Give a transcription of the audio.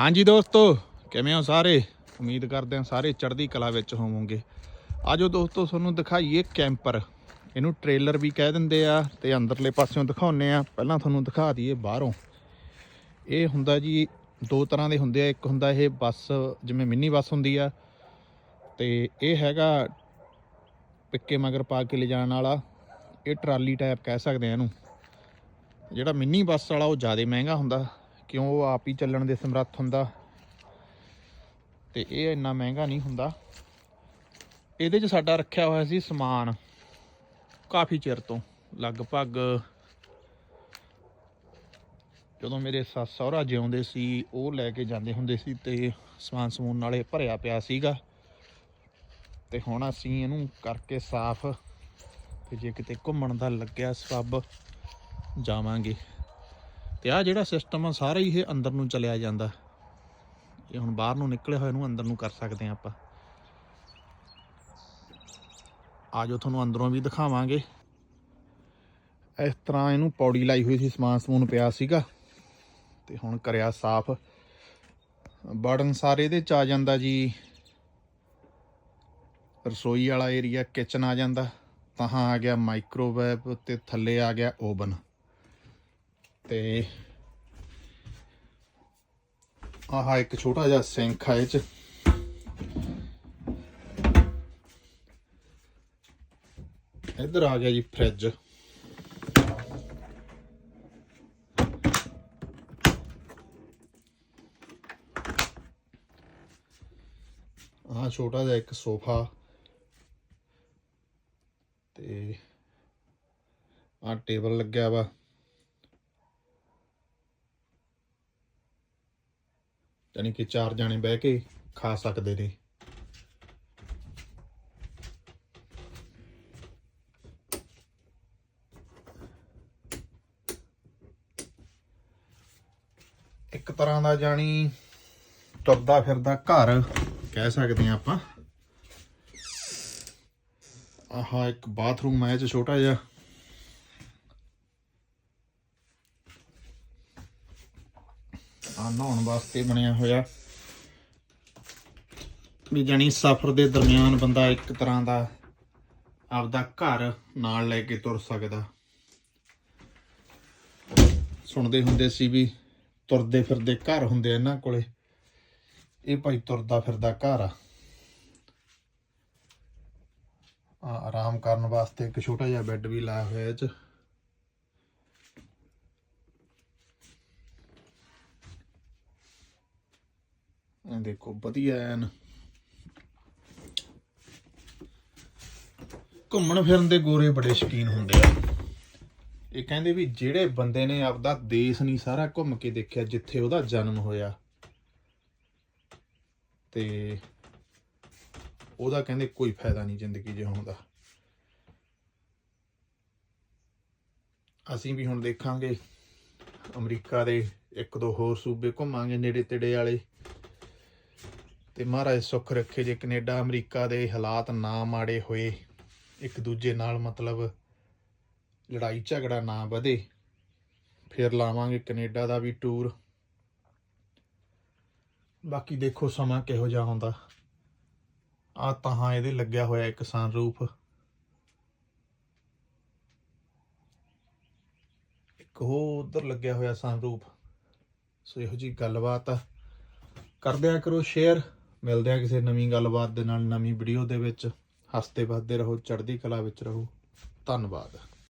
ਹਾਂਜੀ ਦੋਸਤੋ, ਕਿਵੇਂ ਹੋ ਸਾਰੇ? ਉਮੀਦ ਕਰਦੇ ਹਾਂ ਸਾਰੇ ਚੜ੍ਹਦੀ ਕਲਾ ਵਿੱਚ ਹੋਵੋਗੇ। ਆਜੋ ਦੋਸਤੋ, ਤੁਹਾਨੂੰ ਦਿਖਾਈਏ ਕੈਂਪਰ। ਇਹਨੂੰ ਟ੍ਰੇਲਰ ਵੀ ਕਹਿ ਦਿੰਦੇ ਆ ਤੇ ਅੰਦਰਲੇ ਪਾਸਿਓਂ ਦਿਖਾਉਨੇ ਆ ਪਹਿਲਾਂ ਤੁਹਾਨੂੰ ਦਿਖਾ ਦਈਏ ਬਾਹਰੋਂ। ਇਹ ਹੁੰਦਾ ਜੀ, ਦੋ ਤਰ੍ਹਾਂ ਦੇ ਹੁੰਦੇ ਆ। ਇੱਕ ਹੁੰਦਾ ਇਹ ਬੱਸ, ਜਿਵੇਂ ਮਿੰਨੀ ਬੱਸ ਹੁੰਦੀ ਆ। ਤੇ ਇਹ ਹੈਗਾ ਪਿੱਕੇ ਮਗਰ ਪਾ ਕੇ ਲਿਜਾਣ ਵਾਲਾ। ਇਹ ਟਰਾਲੀ ਟਾਈਪ ਕਹਿ ਸਕਦੇ ਆ ਇਹਨੂੰ। ਜਿਹੜਾ ਮਿੰਨੀ ਬੱਸ ਵਾਲਾ, ਉਹ ਜ਼ਿਆਦਾ ਮਹਿੰਗਾ ਹੁੰਦਾ। ਕਿਉਂ ਉਹ ਆਪ ਹੀ ਚੱਲਣ ਦੇ ਸਮਰੱਥ ਹੁੰਦਾ? ਤੇ ਇਹ ਇੰਨਾ ਮਹਿੰਗਾ ਨਹੀਂ ਹੁੰਦਾ। ਇਹਦੇ 'ਚ ਸਾਡਾ ਰੱਖਿਆ ਹੋਇਆ ਸੀ ਸਮਾਨ। ਕਾਫੀ ਚਿਰ ਤੋਂ। ਲਗਭਗ ਜਦੋਂ ਮੇਰੇ ਸੱਸ ਸਹੁਰਾ ਜਿਉਂਦੇ ਸੀ, ਉਹ ਲੈ ਕੇ ਜਾਂਦੇ ਹੁੰਦੇ ਸੀ ਤੇ ਸਮਾਨ ਸਮੂਨ ਨਾਲੇ ਭਰਿਆ ਪਿਆ ਸੀਗਾ। ਤੇ ਹੁਣ ਅਸੀਂ ਇਹਨੂੰ ਕਰਕੇ ਸਾਫ਼, ਤੇ ਜੇ ਕਿਤੇ ਘੁੰਮਣ ਦਾ ਲੱਗਿਆ ਸਬੱਬ, ਜਾਵਾਂਗੇ। ਤੇ ਆ ਜਿਹੜਾ ਸਿਸਟਮ ਆ, ਸਾਰਾ ਹੀ ਇਹ ਅੰਦਰ ਨੂੰ ਚਲਿਆ ਜਾਂਦਾ। ਇਹ ਹੁਣ ਬਾਹਰ ਨੂੰ ਨਿਕਲੇ ਹੋਏ ਨੂੰ ਅੰਦਰ ਨੂੰ ਕਰ ਸਕਦੇ ਆ ਆਪਾਂ। ਆਜੋ ਤੁਹਾਨੂੰ ਅੰਦਰੋਂ ਵੀ ਦਿਖਾਵਾਂਗੇ। ਇਸ ਤਰ੍ਹਾਂ ਇਹਨੂੰ ਪੌੜੀ ਲਾਈ ਹੋਈ ਸੀ, ਸਮਾਨ ਸਮੂਨ ਪਿਆ ਸੀਗਾ। ਤੇ ਹੁਣ ਕਰਿਆ ਸਾਫ਼। ਬਟਨ ਸਾਰੇ ਇਹਦੇ ਚ ਆ ਜਾਂਦਾ ਜੀ। ਰਸੋਈ ਵਾਲਾ ਏਰੀਆ ਕਿਚਨ ਆ ਜਾਂਦਾ। ਤਾਂ ਆ ਗਿਆ ਮਾਈਕ੍ਰੋਵੇਵ ਤੇ ਥੱਲੇ ਆ ਗਿਆ ਓਵਨ ਤੇ ਆਹ ਇੱਕ ਛੋਟਾ ਜਿਹਾ ਸਿੰਕ ਆ ਇਹ ਚ। ਇੱਧਰ ਆ ਗਿਆ ਜੀ ਫ੍ਰਿਜ। ਆਹ ਛੋਟਾ ਜਿਹਾ ਇੱਕ ਸੋਫਾ। ਤੇ ਆਹ ਟੇਬਲ ਲੱਗਿਆ ਵਾ। ਯਾਨੀ ਕਿ ਚਾਰ ਜਾਣੇ ਬਹਿ ਕੇ ਖਾ ਸਕਦੇ ਨੇ। ਇੱਕ ਤਰ੍ਹਾਂ ਦਾ ਜਾਣੀ ਤੁਰਦਾ ਫਿਰਦਾ ਘਰ ਕਹਿ ਸਕਦੇ ਆ ਆਪਾਂ। ਆਹ, ਇੱਕ ਬਾਥਰੂਮ ਹੈ 'ਚ ਛੋਟਾ ਜਿਹਾ। ਆ ਨਹਾਉਣ ਵਾਸਤੇ ਬਣਿਆ ਹੋਇਆ। ਵੀ ਜਾਣੀ ਸਫ਼ਰ ਦੇ ਦਰਮਿਆਨ ਬੰਦਾ ਇੱਕ ਤਰ੍ਹਾਂ ਦਾ ਆਪਦਾ ਘਰ ਨਾਲ ਲੈ ਕੇ ਤੁਰ ਸਕਦਾ। ਸੁਣਦੇ ਹੁੰਦੇ ਸੀ ਵੀ ਤੁਰਦੇ ਫਿਰਦੇ ਘਰ ਹੁੰਦੇ ਆ ਇਹਨਾਂ ਕੋਲੇ। ਇਹ ਭਾਈ ਤੁਰਦਾ ਫਿਰਦਾ ਘਰ ਆ। ਆਰਾਮ ਕਰਨ ਵਾਸਤੇ ਇੱਕ ਛੋਟਾ ਜਿਹਾ ਬੈੱਡ ਵੀ ਲਾਇਆ ਹੋਇਆ ਇਹ ਚ। ਇਹ ਦੇਖੋ, ਵਧੀਆ ਐਨ। ਘੁੰਮਣ ਫਿਰਨ ਦੇ ਗੋਰੇ ਬੜੇ ਸ਼ੌਕੀਨ ਹੁੰਦੇ ਆ। ਇਹ ਕਹਿੰਦੇ ਵੀ ਜਿਹੜੇ ਬੰਦੇ ਨੇ ਆਪਦਾ ਦੇਸ਼ ਨਹੀਂ, ਸਾਰਾ ਘੁੰਮ ਕੇ ਦੇਖਿਆ, ਜਿੱਥੇ ਉਹਦਾ ਜਨਮ ਹੋਇਆ। ਤੇ ਉਹਦਾ ਕਹਿੰਦੇ ਕੋਈ ਫਾਇਦਾ ਨਹੀਂ ਜ਼ਿੰਦਗੀ ਜਿਉਣ ਦਾ। ਅਸੀਂ ਵੀ ਹੁਣ ਦੇਖਾਂਗੇ, ਅਮਰੀਕਾ ਦੇ ਇੱਕ ਦੋ ਹੋਰ ਸੂਬੇ ਘੁੰਮਾਂਗੇ ਨੇੜੇ ਤੇੜੇ ਵਾਲੇ। ਤੇ ਮਹਾਰਾਜ ਸੁੱਖ ਰੱਖੇ ਜੇ ਕੈਨੇਡਾ, ਅਮਰੀਕਾ ਦੇ ਹਾਲਾਤ ਨਾ ਮਾੜੇ ਹੋਏ, ਇੱਕ ਦੂਜੇ ਨਾਲ ਮਤਲਬ ਲੜਾਈ ਝਗੜਾ ਨਾ ਵਧੇ, ਫਿਰ ਲਾਵਾਂਗੇ ਕੈਨੇਡਾ ਦਾ ਵੀ ਟੂਰ। ਬਾਕੀ ਦੇਖੋ ਸਮਾਂ ਕਿਹੋ ਜਿਹਾ ਹੁੰਦਾ। ਆ ਤਾਂ ਇਹਦੇ ਲੱਗਿਆ ਹੋਇਆ ਇੱਕ ਸਨਰੂਫ ਇੱਕ ਉਹ ਉਧਰ ਲੱਗਿਆ ਹੋਇਆ ਸਨਰੂਫ ਸੋ ਇਹੋ ਜੀ ਗੱਲਬਾਤ ਆ। ਕਰਦੇ ਆ ਕਰੋ ਸ਼ੇਅਰ ਮਿਲਦੇ ਆ ਕਿਸੇ ਨਵੀਂ ਗੱਲਬਾਤ ਦੇ ਨਾਲ, ਨਵੀਂ ਵੀਡੀਓ ਦੇ ਵਿੱਚ। ਹੱਸਦੇ ਵੱਸਦੇ ਰਹੋ, ਚੜ੍ਹਦੀ ਕਲਾ ਵਿੱਚ ਰਹੋ। ਧੰਨਵਾਦ।